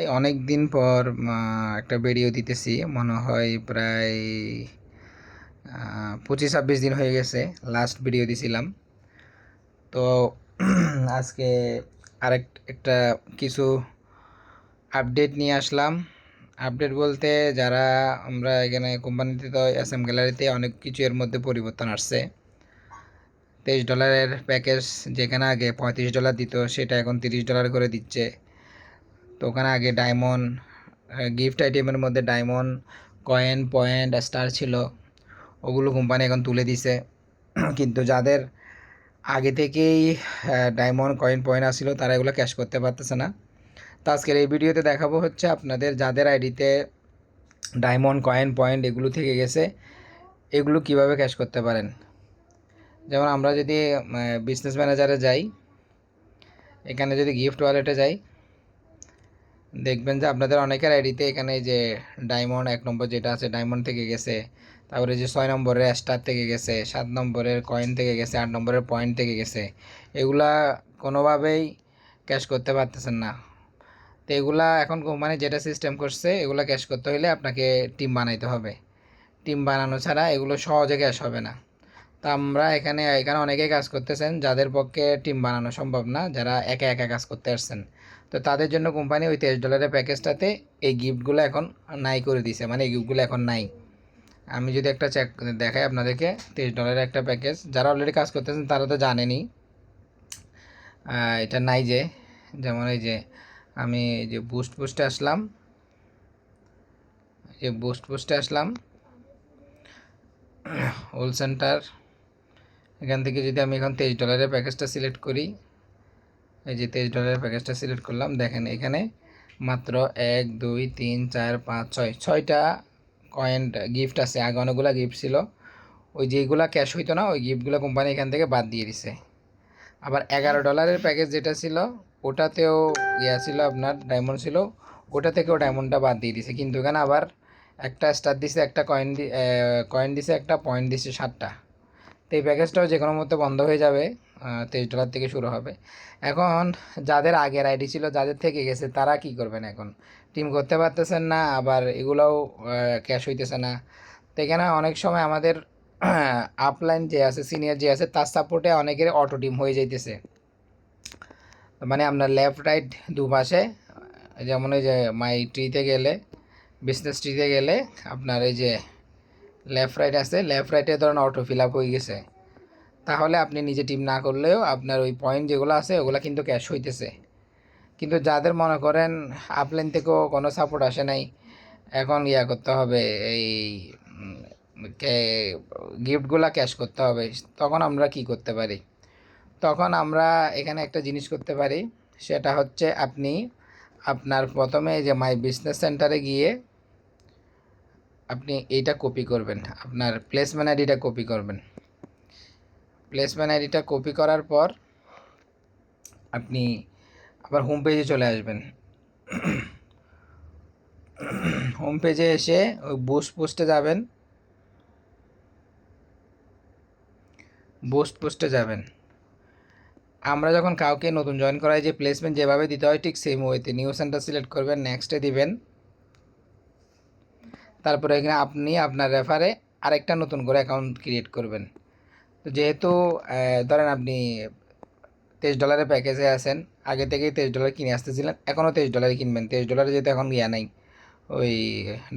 এই অনেক দিন পর একটা ভিডিও দিতেছি। মনে হয় প্রায় পঁচিশ ছাব্বিশ দিন হয়ে গেছে লাস্ট ভিডিও দিছিলাম। তো আজকে আরেক, একটা কিছু আপডেট নিয়ে আসলাম। আপডেট বলতে যারা আমরা এখানে কোম্পানিতে তো এস এম গ্যালারিতে অনেক কিছু এর মধ্যে পরিবর্তন আসছে। তেইশ ডলারের প্যাকেজ যেখানে আগে পঁয়ত্রিশ ডলার দিত, সেটা এখন তিরিশ ডলার করে দিচ্ছে। তো ওখানে আগে ডায়মন্ড গিফট আইটেমের মধ্যে ডায়মন্ড কয়েন পয়েন্ট স্টার ছিল। ওগুলো কোম্পানি এখন তুলে দিছে। কিন্তু যাদের আগে থেকেই ডায়মন্ড কয়েন পয়েন্ট আসছিল তারা এগুলো ক্যাশ করতে পারতেছে না। তো আজকের এই ভিডিওতে দেখাবো হচ্ছে আপনাদের যাদের আইডিতে ডায়মন্ড কয়েন পয়েন্ট এগুলো থেকে গেছে, এগুলো কীভাবে ক্যাশ করতে পারেন? যেমন আমরা যদি বিজনেস ম্যানেজারে যাই, এখানে যদি গিফট ওয়ালেটে যাই দেখবেন যে আপনাদের অনেকের আইডিতে এখানে যে ডায়মন্ড এক নম্বর যেটা আছে ডায়মন্ড থেকে গেছে। তারপরে যে ছয় নম্বরের স্টার থেকে গেছে, সাত নম্বরের কয়েন থেকে গেছে, আট নম্বরের পয়েন্ট থেকে গেছে। এগুলা কোনোভাবেই ক্যাশ করতে পারতেছেন না। তো এগুলা এখন কোম্পানি যেটা সিস্টেম করছে, এগুলা ক্যাশ করতে হলে আপনাকে টিম বানাইতে হবে। টিম বানানো ছাড়া এগুলো সহজে ক্যাশ হবে না। তা আমরা এখানে এখানে অনেকেই কাজ করতেছেন, যাদের পক্ষে টিম বানানো সম্ভব না, যারা একা একা কাজ করতে আসছেন। তো তাদের জন্য কোম্পানি ওই তেইশ ডলারের প্যাকেজটাতে এই গিফটগুলো এখন নাই করে দিছে। মানে এই গিফটগুলো এখন নাই। আমি যদি একটা চেক দেখাই আপনাদেরকে, তেইশ ডলারের একটা প্যাকেজ যারা অলরেডি কাজ করতেছেন, তারা তো জানেনি। এটা নাই যে। যেমন এই যে আমি যে বুস্ট পোস্টে আসলাম। যে বুস্ট পোস্টে আসলাম। Whole centre. এখান থেকে যদি আমি এখন তেইশ ডলারের প্যাকেজটা সিলেক্ট করি এই যে তেইশ ডলারের প্যাকেজটা সিলেক্ট করলাম, দেখেন এখানে মাত্র এক, দুই, তিন, চার, পাঁচ, ছয়, ছয়টা কয়েন গিফট আছে। আগে অনেকগুলো গিফট ছিল। ওই যেগুলো ক্যাশ হইতো না, ওই গিফটগুলো কোম্পানি এখান থেকে বাদ দিয়ে দিছে। আবার এগারো ডলারের প্যাকেজ যেটা ছিল, ওটাতেও ইয়া ছিল আপনার ডায়মন্ড ছিল, ওটা থেকেও ডায়মন্ডটা বাদ দিয়ে দিছে। কিন্তু এখানে আবার একটা স্টার দিছে, একটা কয়েন কয়েন দিছে, একটা পয়েন্ট দিছে সাতটা। তো এই প্যাকেজটাও যে কোনো মতো বন্ধ হয়ে যাবে। তেইশ ডলার থেকে শুরু হবে। এখন যাদের আগের আইডি ছিল, যাদের থেকে গেছে, তারা কি করবেন এখন? টিম করতে পারতেছেন না, আবার এগুলোও ক্যাশ হইতেছে না। তো এখানে অনেক সময় আমাদের আপলাইন যে আছে সিনিয়র যে আছে, তার সাপোর্টে অনেকের অটো টিম হয়ে যাইতেছে। মানে আপনার লেফট রাইট দুপাশে যেমন এই যে মাই ট্রিতে গেলে বিজনেস ট্রিতে গেলে, আপনার এই যে লেফট রাইট আছে লেফট রাইটে ধরেন অটো ফিল আপ হয়ে গেছে। তাহলে আপনি নিজে টিম না করলেও আপনার ওই পয়েন্ট যেগুলো আছে, ওগুলো কিন্তু ক্যাশ হইতেছে। কিন্তু যাদের মনে করেন আপলাইন থেকেও কোনো সাপোর্ট আসে নাই, এখন ইয়া করতে হবে, এই গিফটগুলো ক্যাশ করতে হবে। তখন আমরা কি করতে পারি? তখন আমরা এখানে একটা জিনিস করতে পারি, সেটা হচ্ছে আপনি আপনার প্রথমে যে মাই বিজনেস সেন্টারে গিয়ে আপনি এইটা কপি করবেন, আপনার প্লেসমেন্ট আইডিটা কপি করবেন। প্লেসমেন্ট আইডিটা কপি করার পর আপনি আবার হোম পেজে চলে আসবেন। হোম পেজে এসে ওই বুস্ট পোস্টে যাবেন। বুস্ট পোস্টে যাবেন। আমরা যখন কাউকে নতুন জয়েন করাই, যে প্লেসমেন্ট যেভাবে দিতে হয়, ঠিক সেম ওয়েতে নিউ সেন্টার সিলেক্ট করবেন নেক্সটে দিবেন। তারপরে এখানে আপনি আপনার রেফারে আরেকটা নতুন করে অ্যাকাউন্ট ক্রিয়েট করবেন। তো যেহেতু ধরেন আপনি তেইশ ডলারের প্যাকেজে আছেন, আগে থেকেই তেইশ ডলার কিনে আসতেছিলেন এখনও তেইশ ডলারে কিনবেন। তেইশ ডলারে যেহেতু এখন ইয়া নাই, ওই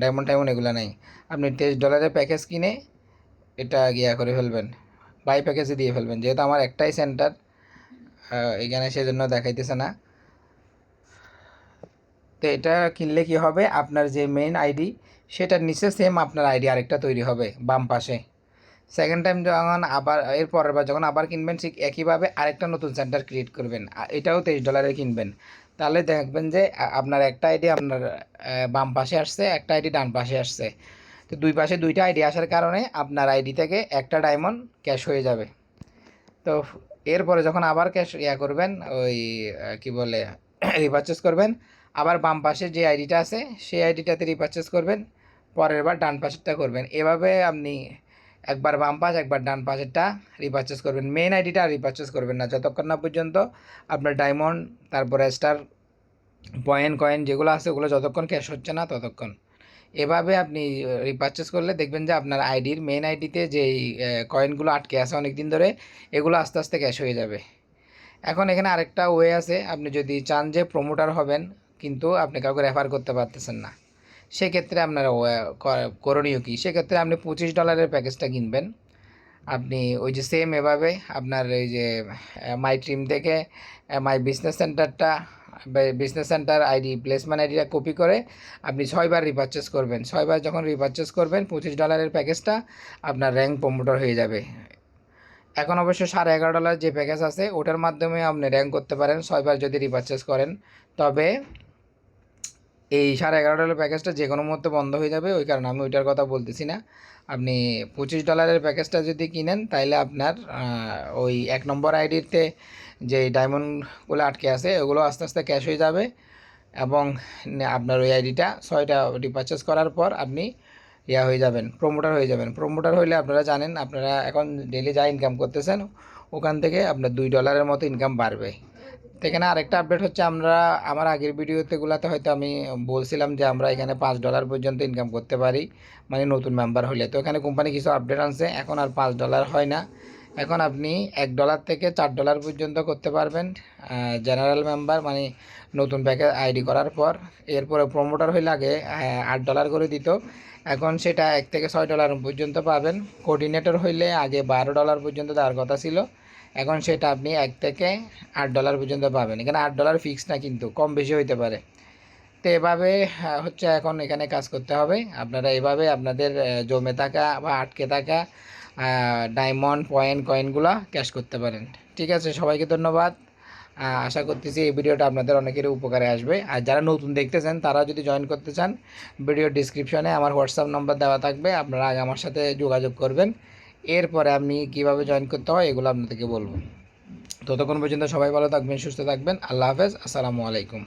ডায়মন্ড টাইমন্ড এগুলো নাই। আপনি তেইশ ডলারের প্যাকেজ কিনে এটা গিয়া করে ফেলবেন বাই প্যাকেজে দিয়ে ফেলবেন। যেহেতু আমার একটাই সেন্টার এখানে সেজন্য দেখাইতেছে না। তো এটা কিনলে কি হবে? আপনার যে মেইন আইডি সেটার নিচে সেম আপনার আইডি আরেকটা তৈরি হবে, বাম পাশে। সেকেন্ড টাইম যখন আবার, এর পরের বার যখন আবার কিনবেন, ঠিক একইভাবে আরেকটা নতুন সেন্টার ক্রিয়েট করবেন। এটাও তেইশ ডলারে কিনবেন। তাহলে দেখবেন যে আপনার একটা আইডি আপনার বাম পাশে আসছে, একটা আইডি ডান পাশে আসছে। তো দুই পাশে দুইটা আইডি আসার কারণে আপনার আইডি থেকে একটা ডায়মন্ড ক্যাশ হয়ে যাবে। তো এরপরে যখন আবার ক্যাশ ইয়া করবেন, ওই কি বলে রিপারচেস করবেন, আবার বাম পাশে যে আইডিটা আছে, সেই আইডিটাতে রিপারচেস করবেন, পরের বার ডান পাশেরটা করবেন। এভাবে আপনি একবার বাম পাশ, একবার ডান পাশেরটা রিপারচেস করবেন। মেন আইডিটা রিপারচেস করবেন না। যতক্ষণ না পর্যন্ত আপনার ডায়মন্ড তারপরে স্টার পয়েন্ট কয়েন যেগুলো আছে, ওগুলো যতক্ষণ ক্যাশ হচ্ছে না, ততক্ষণ। এভাবে আপনি রিপারচেস করলে দেখবেন যে আপনার আইডির মেন আইডিতে যেই কয়েনগুলো আটকে আছে অনেক দিন ধরে, এগুলো আস্তে আস্তে ক্যাশ হয়ে যাবে। এখন এখানে আরেকটা ওয়ে আছে। আপনি যদি চান যে প্রমোটার হবেন, কিন্তু আপনি কাউকে রেফার করতে পারতেছেন না। সেক্ষেত্রে আপনার করণীয় কী? সেক্ষেত্রে আপনি পঁচিশ ডলারের প্যাকেজটা কিনবেন। আপনি ওই যে সেম এভাবে আপনার এই যে মাই ট্রিম থেকে মাই বিজনেস সেন্টারটা বিজনেস সেন্টার আইডি প্লেসমেন্ট আইডিটা কপি করে আপনি ছয়বার রিপারচেস করবেন। ছয়বার যখন রিপারচেস করবেন, পঁচিশ ডলারের প্যাকেজটা আপনার র্যাঙ্ক প্রমোটার হয়ে যাবে। এখন অবশ্য সাড়ে এগারো ডলার যে প্যাকেজ আছে, ওটার মাধ্যমে আপনি র্যাঙ্ক করতে পারেন। ছয়বার যদি রিপারচেস করেন, তবে এই সাড়ে এগারো ডলার প্যাকেজটা যে কোনো মুহূর্তে বন্ধ হয়ে যাবে, ওই কারণে আমি ওইটার কথা বলতেছি না। আপনি পঁচিশ ডলারের প্যাকেজটা যদি কিনেন তাহলে আপনার ওই এক নম্বর আইডিতে যে ডায়মন্ডগুলো আটকে আছে, ওগুলো আস্তে আস্তে ক্যাশ হয়ে যাবে এবং আপনার ওই আইডিটা ছয়টা রিপারচেস করার পর আপনি ইয়া হয়ে যাবেন প্রমোটার হয়ে যাবেন। প্রমোটার হইলে আপনারা জানেন, আপনারা এখন ডেলি যা ইনকাম করতেছেন, ওখান থেকে আপনার দুই ডলারের মতো ইনকাম বাড়বে। এখানে আরেকটা আপডেট হচ্ছে আমরা আমার আগের ভিডিওতে গুলাতে হয়তো আমি বলছিলাম যে আমরা এখানে পাঁচ ডলার পর্যন্ত ইনকাম করতে পারি মানে নতুন মেম্বার হলে তো এখানে কোম্পানি কিছু আপডেট আনছে এখন আর পাঁচ ডলার হয় না। এখন আপনি এক ডলার থেকে চার ডলার পর্যন্ত করতে পারবেন জেনারেল মেম্বার মানে নতুন প্যাকেজ আইডি করার পর। এরপরে প্রমোটার আগে আহ, আট ডলার করে দিত। এখন সেটা এক থেকে ছয় ডলার পর্যন্ত পাবেন। কোঅর্ডিনেটর হইলে আগে বারো ডলার পর্যন্ত দেওয়ার কথা ছিল। এখন সেটা আপনি এক থেকে আট ডলার পর্যন্ত পাবেন। এখানে আট ডলার ফিক্স না কিন্তু, কম বেশি হইতে পারে। তো এভাবে হচ্ছে এখন এখানে কাজ করতে হবে। আপনারা এভাবে আপনাদের জমে থাকা বা আটকে থাকা ডায়মন্ড পয়েন্ট কয়েনগুলো ক্যাশ করতে পারেন। ঠিক আছে, সবাইকে ধন্যবাদ। আশা করতেছি এই ভিডিওটা আপনাদের অনেকেরই উপকারে আসবে। আর যারা নতুন দেখতেছেন, তারা যদি জয়েন করতে চান ভিডিও ডিসক্রিপশনে আমার হোয়াটসঅ্যাপ নাম্বার দেওয়া থাকবে। আপনারা আগে আমার সাথে যোগাযোগ করবেন। এরপরে আপনি কীভাবে জয়েন করতে হয় এগুলো আপনাদেরকে বলব। ততক্ষণ পর্যন্ত সবাই ভালো থাকবেন, সুস্থ থাকবেন। আল্লাহ হাফেজ, আসসালামু আলাইকুম।